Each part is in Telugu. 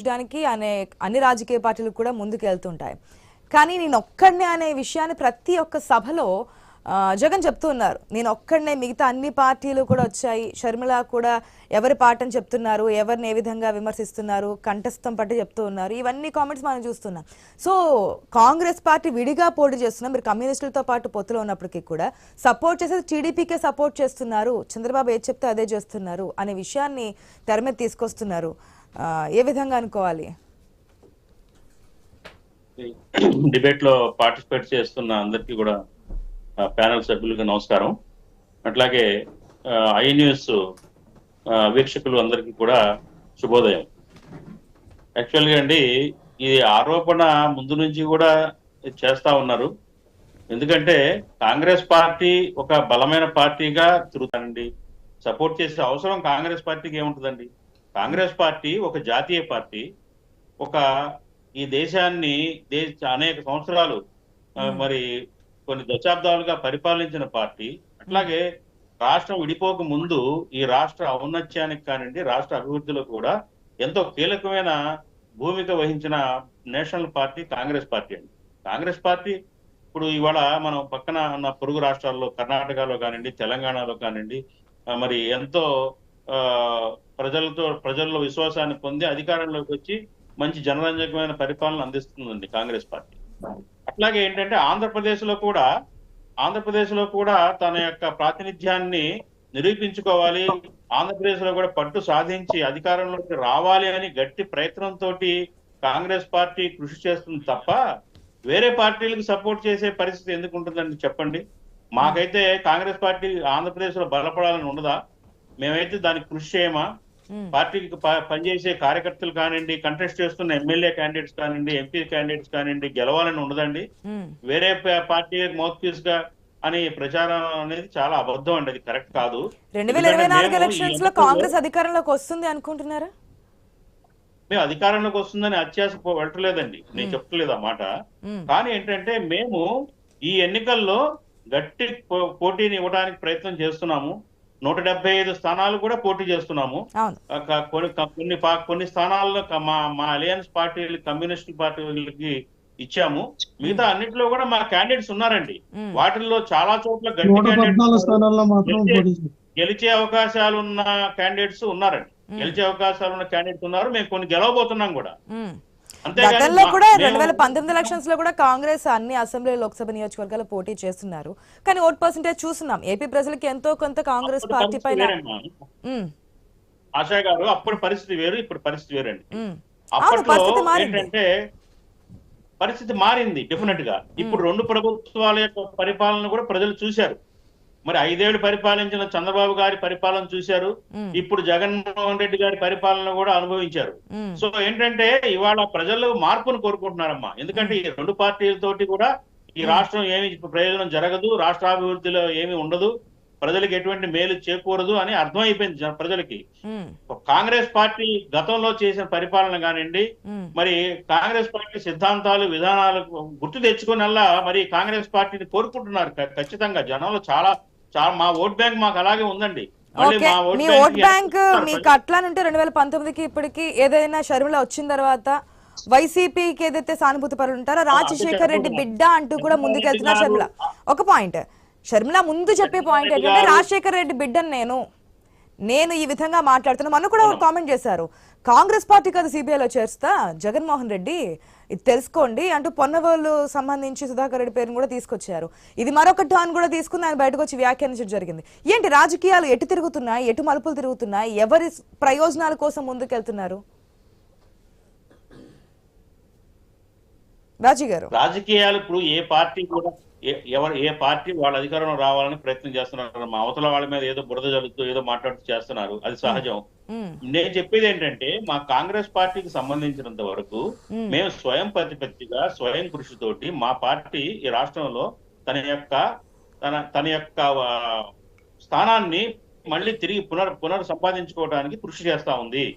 చేయడానికి అనే అన్ని రాజకీయ పార్టీలు కూడా ముందుకు వెళ్తుంటాయి కానీ నేను ఒక్కడినే అనే విషయాన్ని ప్రతి ఒక్క సభలో జగన్ చెప్తూ ఉన్నారు నేను ఒక్కడనే మిగతా అన్ని పార్టీలు కూడా వచ్చాయి. షర్మిల కూడా ఎవరి పాటని చెప్తున్నారు ఎవరిని ఏ విధంగా విమర్శిస్తున్నారు కంఠస్థం పట్టి చెప్తూ ఉన్నారు. ఇవన్నీ కామెంట్స్ మనం చూస్తున్నాం. సో కాంగ్రెస్ పార్టీ విడిగా పోటీ చేస్తున్నాం. మీరు కమ్యూనిస్టులతో పాటు పొత్తులో ఉన్నప్పటికీ కూడా సపోర్ట్ చేసేది టీడీపీకే సపోర్ట్ చేస్తున్నారు. చంద్రబాబు ఏది చెప్తే అదే చేస్తున్నారు అనే విషయాన్ని తెర మీద తీసుకొస్తున్నారు. ఏ విధంగా అనుకోవాలి? డిబేట్లో పార్టిసిపేట్ చేస్తున్న అందరికీ కూడా ప్యానల్ సభ్యులకు నమస్కారం. అట్లాగే ఐ న్యూస్ వీక్షకులు అందరికీ కూడా శుభోదయం. యాక్చువల్గా అండి ఈ ఆరోపణ ముందు నుంచి కూడా చేస్తా ఉన్నారు. ఎందుకంటే కాంగ్రెస్ పార్టీ ఒక బలమైన పార్టీగా తిరుగుతానండి. సపోర్ట్ చేసే అవసరం కాంగ్రెస్ పార్టీకి ఏముంటుందండి? కాంగ్రెస్ పార్టీ ఒక జాతీయ పార్టీ. ఒక ఈ దేశాన్ని దేశ అనేక సంవత్సరాలు మరి కొన్ని దశాబ్దాలుగా పరిపాలించిన పార్టీ. అట్లాగే రాష్ట్రం విడిపోక ముందు ఈ రాష్ట్ర ఔన్నత్యానికి కానివ్వండి రాష్ట్ర అభివృద్ధిలో కూడా ఎంతో కీలకమైన భూమిక వహించిన నేషనల్ పార్టీ కాంగ్రెస్ పార్టీ అండి. కాంగ్రెస్ పార్టీ ఇప్పుడు ఇవాళ మనం పక్కన ఉన్న పొరుగు రాష్ట్రాల్లో కర్ణాటకలో కానివ్వండి తెలంగాణలో కానివ్వండి మరి ఎంతో ఆ, ప్రజలతో ప్రజల్లో విశ్వాసాన్ని పొంది అధికారంలోకి వచ్చి మంచి జనరంజకమైన పరిపాలన అందిస్తుందండి కాంగ్రెస్ పార్టీ. అట్లాగే ఏంటంటే ఆంధ్రప్రదేశ్లో కూడా ఆంధ్రప్రదేశ్లో కూడా తన యొక్క ప్రాతినిధ్యాన్ని నిరూపించుకోవాలి. ఆంధ్రప్రదేశ్లో కూడా పట్టు సాధించి అధికారంలోకి రావాలి అని గట్టి ప్రయత్నంతో కాంగ్రెస్ పార్టీ కృషి చేస్తుంది తప్ప వేరే పార్టీలకు సపోర్ట్ చేసే పరిస్థితి ఎందుకు ఉంటుందండి చెప్పండి? మాకైతే కాంగ్రెస్ పార్టీ ఆంధ్రప్రదేశ్లో బలపడాలని ఉండదా మేమైతే దానికి కృషి చేయమా? పార్టీకి ప- పనిచేసే కార్యకర్తలు కానివ్వండి కంటెస్ట్ చేస్తున్న ఎమ్మెల్యే క్యాండిడేట్స్ కానివ్వండి ఎంపీ క్యాండిడేట్స్ కానివ్వండి గెలవాలని ఉండదండి. ఉమ్, వేరే పార్టీ మౌత్ పీస్గా అని ప్రచారం అనేది చాలా అబద్ధం అండి అది కరెక్ట్ కాదు. రెండు వేల ఇరవై నాలుగు ఎందుకంటే మేము ఈ ఎలక్షన్స్లో ఎన్నికల్లో- కాంగ్రెస్ అధికారంలోకి వస్తుంది అనుకుంటున్నారా? మేము అధికారంలోకి వస్తుందని అత్యాశ పో- వెళ్ళట్లేదండి నేను చెప్పట్లేదు ఆ మాట. ఉమ్, కానీ ఏంటంటే మేము ఈ ఎన్నికల్లో గట్టి పోటీని ఇవ్వడానికి ప్రయత్నం చేస్తున్నాము. నూట డెబ్బై ఐదు స్థానాలు కూడా పోటీ చేస్తున్నాము. కొన్ని కొన్ని పా- కొన్ని స్థానాల్లో మా మా అలయన్స్ పార్టీ కమ్యూనిస్ట్ పార్టీలకి ఇచ్చాము. మిగతా అన్నిటిలో కూడా మా క్యాండిడేట్స్ ఉన్నారండి. ఉమ్, వాటిల్లో చాలా చోట్ల గట్టి గెలిచే- అవకాశాలు ఉన్న క్యాండిడేట్స్ ఉన్నారండి. గెలిచే అవకాశాలు ఉన్న క్యాండిడేట్స్ ఉన్నారు. మేము కొన్ని గెలవబోతున్నాం కూడా. గతంలో కూడా రెండు వేల పంతొమ్మిది ఎలక్షన్స్లో కూడా కాంగ్రెస్ అన్ని అసెంబ్లీ లోక్సభ నియోజకవర్గాల్లో పోటీ చేస్తున్నారు. కానీ ఓట్ పర్సెంటేజ్ చూస్తున్నాం. ఏపీ ప్రజలకి ఎంతో కొంత కాంగ్రెస్ పార్టీ పైన ఆశా గారు అప్పుడు పరిస్థితి వేరు ఇప్పుడు పరిస్థితి వేరండి. అప్పట్లో పరిస్థితి మారింది. ఏంటంటే పరిస్థితి మారింది డెఫినెట్గా. ఇప్పుడు రెండు ప్రభుత్వాల యొక్క పరిపాలన కూడా ప్రజలు చూశారు. మరి ఐదేళ్ళు పరిపాలించిన చంద్రబాబు గారి పరిపాలన చూశారు. ఇప్పుడు జగన్మోహన్ రెడ్డి గారి పరిపాలన కూడా అనుభవించారు. సో ఏంటంటే ఇవాళ ప్రజలు మార్పును కోరుకుంటున్నారమ్మా. ఎందుకంటే ఈ రెండు పార్టీలతోటి కూడా ఈ రాష్ట్రం ఏమి ప్రయోజనం జరగదు రాష్ట్రాభివృద్ధిలో ఏమి ఉండదు ప్రజలకు ఎటువంటి మేలు చేకూరదు అని అర్థమైపోయింది ప్రజలకి. కాంగ్రెస్ పార్టీ గతంలో చేసిన పరిపాలన కానివ్వండి మరి కాంగ్రెస్ పార్టీ సిద్ధాంతాలు విధానాలు గుర్తు తెచ్చుకునల్లా మరి కాంగ్రెస్ పార్టీని కోరుకుంటున్నారు ఖచ్చితంగా. జనంలో చాలా చాలా మా ఓట్ బ్యాంక్ మాకు అలాగే ఉందండి. మా ఓట్ మీ బ్యాంక్ ఓట్ బ్యాంక్ మీకు అట్లానంటే రెండు వేల పంతొమ్మిదికి ఇప్పటికి ఏదైనా షర్మిల వచ్చిన తర్వాత వైసీపీకి ఏదైతే సానుభూతి పరులు ఉంటారో రాజశేఖర్ రెడ్డి బిడ్డ అంటూ కూడా ముందుకెళ్తున్నారు షర్మిల. ఒక పాయింట్. షర్మిల ముందు చెప్పే పాయింట్ ఏంటంటే రాజశేఖర్ రెడ్డి బిడ్డను నేను నేను ఈ విధంగా మాట్లాడుతున్నా. మొన్న కూడా కామెంట్ చేశారు. కాంగ్రెస్ పార్టీ కదా సిబిఐలో చేరుస్తా జగన్మోహన్ రెడ్డి ఇది తెలుసుకోండి అంటూ పొన్నవోలు సంబంధించి సుధాకర్ రెడ్డి పేరును కూడా తీసుకొచ్చారు. ఇది మరొక టర్న్ కూడా తీసుకుని ఆయన బయటకు వచ్చి వ్యాఖ్యానించడం జరిగింది. ఏంటి రాజకీయాలు ఎటు తిరుగుతున్నాయి? ఎటు మలుపులు తిరుగుతున్నాయి? ఎవరి ప్రయోజనాల కోసం ముందుకెళ్తున్నారు? రాజీ గారు. రాజకీయాలు ఇప్పుడు ఏ పార్టీ కూడా ఏ- ఎవరు ఏ పార్టీ వాళ్ళ అధికారంలో రావాలని ప్రయత్నం చేస్తున్నారు. మా అవతల వాళ్ళ మీద ఏదో బురద జరుగుతూ ఏదో మాట్లాడుతూ చేస్తున్నారు. అది సహజం. నేను చెప్పేది ఏంటంటే మా కాంగ్రెస్ పార్టీకి సంబంధించినంత వరకు మేము. స్వయం ప్రతిపత్తిగా స్వయం కృషితోటి మా పార్టీ ఈ రాష్ట్రంలో తన యొక్క తన తన యొక్క స్థానాన్ని మళ్ళీ తిరిగి పునర్ పునర్ సంపాదించుకోవడానికి కృషి చేస్తా ఉంది.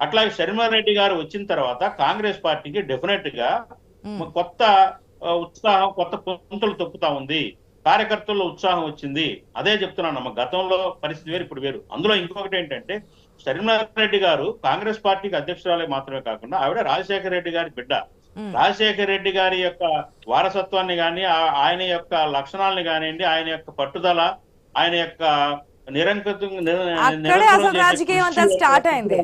అట్లాగే శర్మారెడ్డి గారు వచ్చిన తర్వాత కాంగ్రెస్ పార్టీకి డెఫినెట్గా కొత్త ఉత్సాహం కొత్త పుంతలు తొక్కుతా ఉంది. కార్యకర్తల్లో ఉత్సాహం వచ్చింది. అదే చెప్తున్నాను అమ్మ గతంలో పరిస్థితి వేరు ఇప్పుడు వేరు. అందులో ఇంకొకటి ఏంటంటే షర్మిలారెడ్డి గారు కాంగ్రెస్ పార్టీకి అధ్యక్షురాలే మాత్రమే కాకుండా ఆవిడ రాజశేఖర రెడ్డి గారి బిడ్డ. రాజశేఖర రెడ్డి గారి యొక్క వారసత్వాన్ని కానీ ఆయన యొక్క లక్షణాలని కానివ్వండి ఆయన యొక్క పట్టుదల ఆయన యొక్క అక్కడే అసలు రాజకీయం అంతా start అయింది.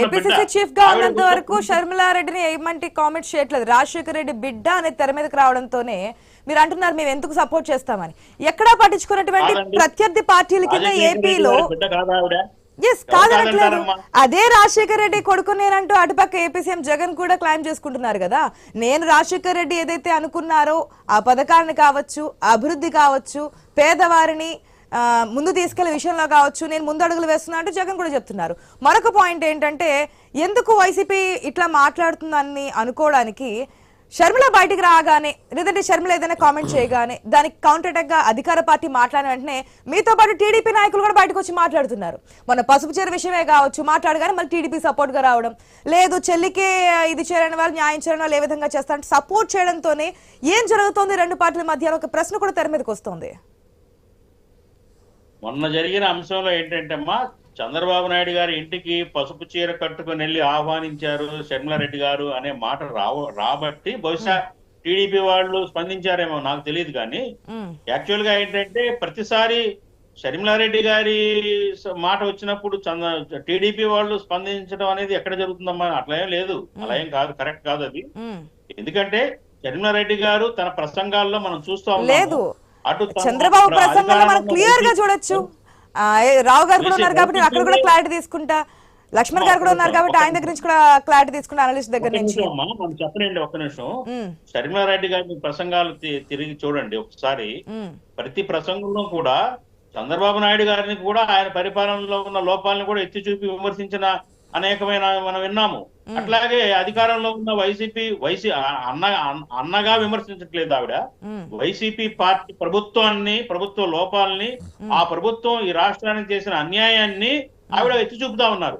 ఏపీసీసీ. చీఫ్గా ఉన్నంత వరకు షర్మిలారెడ్డిని ఏమంటే కామెంట్ చేయట్లేదు రాజశేఖర రెడ్డి బిడ్డ అనే తెర మీదకి రావడంతోనే మీరు అంటున్నారు మేము ఎందుకు సపోర్ట్ చేస్తామని ఎక్కడా పట్టించుకున్నటువంటి. ప్రత్యర్థి పార్టీల కింద ఏపీలో ఎస్ కాదనట్లేదు? అదే రాజశేఖర రెడ్డి కొడుకు నేనంటూ అటుపక్క ఏపీ సీఎం జగన్ కూడా క్లైమ్ చేసుకుంటున్నారు కదా నేను రాజశేఖర రెడ్డి ఏదైతే అనుకున్నారో ఆ పథకాలను కావచ్చు అభివృద్ధి కావచ్చు పేదవారిని ముందు తీసుకెళ్ళే విషయంలో కావచ్చు నేను ముందు అడుగులు వేస్తున్నా అంటూ జగన్ కూడా చెప్తున్నారు. మరొక పాయింట్ ఏంటంటే ఎందుకు వైసీపీ ఇట్లా మాట్లాడుతుందని అనుకోవడానికి షర్మిల బయటికి రాగానే లేదంటే షర్మిల ఏదైనా కామెంట్ చేయగానే దానికి కౌంటర్ అటాక్గా అధికార పార్టీ మాట్లాడిన వెంటనే మీతో పాటు టీడీపీ నాయకులు కూడా బయటకు వచ్చి మాట్లాడుతున్నారు. మన పసుపు చీర విషయమే కావచ్చు మాట్లాడగానే మళ్ళీ టీడీపీ సపోర్ట్గా రావడం లేదు చెల్లికి ఇది చేయని వాళ్ళు న్యాయం చేయడం వాళ్ళు ఏ విధంగా చేస్తారంటే సపోర్ట్ చేయడంతోనే ఏం జరుగుతోంది రెండు పార్టీల మధ్య ఒక ప్రశ్న కూడా తెర మీదకి వస్తుంది. మొన్న జరిగిన అంశంలో ఏంటంటే అమ్మా చంద్రబాబు నాయుడు గారి ఇంటికి పసుపు చీర కట్టుకుని వెళ్ళి ఆహ్వానించారు షర్మిలారెడ్డి గారు అనే మాట రావ రాబట్టి బహుశా టీడీపీ వాళ్ళు స్పందించారేమో నాకు తెలియదు కానీ యాక్చువల్గా ఏంటంటే ప్రతిసారి షర్మిలారెడ్డి గారి మాట వచ్చినప్పుడు చంద్ర టీడీపీ వాళ్ళు స్పందించడం అనేది ఎక్కడ జరుగుతుందమ్మా? అట్లా ఏం లేదు. అలా ఏం కాదు. కరెక్ట్ కాదు అది. ఎందుకంటే షర్మిలారెడ్డి గారు తన ప్రసంగాల్లో మనం చూస్తా ఉన్నాము. అటు చంద్రబాబు ప్ర- ప్రసంగంలో మనం క్లియర్గా చూడొచ్చు. రావు గారు కూడా ఉన్నారు కాబట్టి అక్కడ కూడా క్లారిటీ తీసుకుంటా. లక్ష్మణ్ గారు కూడా ఉన్నారు కాబట్టి ఆయన దగ్గర నుంచి కూడా క్లారిటీ తీసుకుంటా అనలిస్ట్ దగ్గర నుంచి. మనం చెప్పనండి ఒక్క నిమిషం. ఉమ్, షర్మిలారెడ్డి గారి ప్రసంగాలు తిరిగి చూడండి ఒకసారి. ప్రతి ప్రసంగంలో కూడా చంద్రబాబు నాయుడు గారిని కూడా ఆయన పరిపాలనలో ఉన్న లోపాలను కూడా ఎత్తి చూపి విమర్శించిన అనేకమైన మనం విన్నాము. అట్లాగే అధికారంలో ఉన్న వైసీపీ వైసీ అన్న అన్న- అన్నగా విమర్శించట్లేదు ఆవిడ. వైసీపీ పార్టీ ప్రభుత్వాన్ని ప్రభుత్వ లోపాలని ఆ ప్రభుత్వం ఈ రాష్ట్రానికి చేసిన అన్యాయాన్ని ఆవిడ ఎత్తి చూపుతా ఉన్నారు.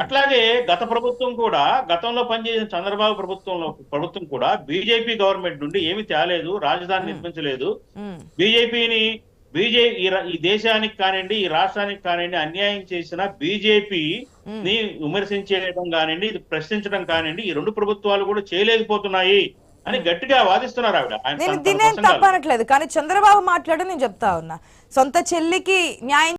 అట్లాగే గత ప్రభుత్వం కూడా గతంలో పనిచేసిన చంద్రబాబు ప్రభుత్వంలో ప్రభుత్వం కూడా బీజేపీ గవర్నమెంట్ నుండి ఏమి తేలేదు రాజధాని నిర్మించలేదు. బీజేపీని బీజే ఈ దేశానికి కానివ్వండి ఈ రాష్ట్రానికి కానివ్వండి అన్యాయం చేసిన బీజేపీ ని విమర్శించడం కానివ్వండి ఇది ప్రశ్నించడం కానివ్వండి ఈ రెండు ప్రభుత్వాలు కూడా చేయలేకపోతున్నాయి అని గట్టిగా వాదిస్తున్నారు ఆవిడ. నేను దీన్ని. తప్పనట్లేదు కానీ చంద్రబాబు మాట్లాడి నేను చెప్తా ఉన్నా. సొంత చెల్లికి న్యాయం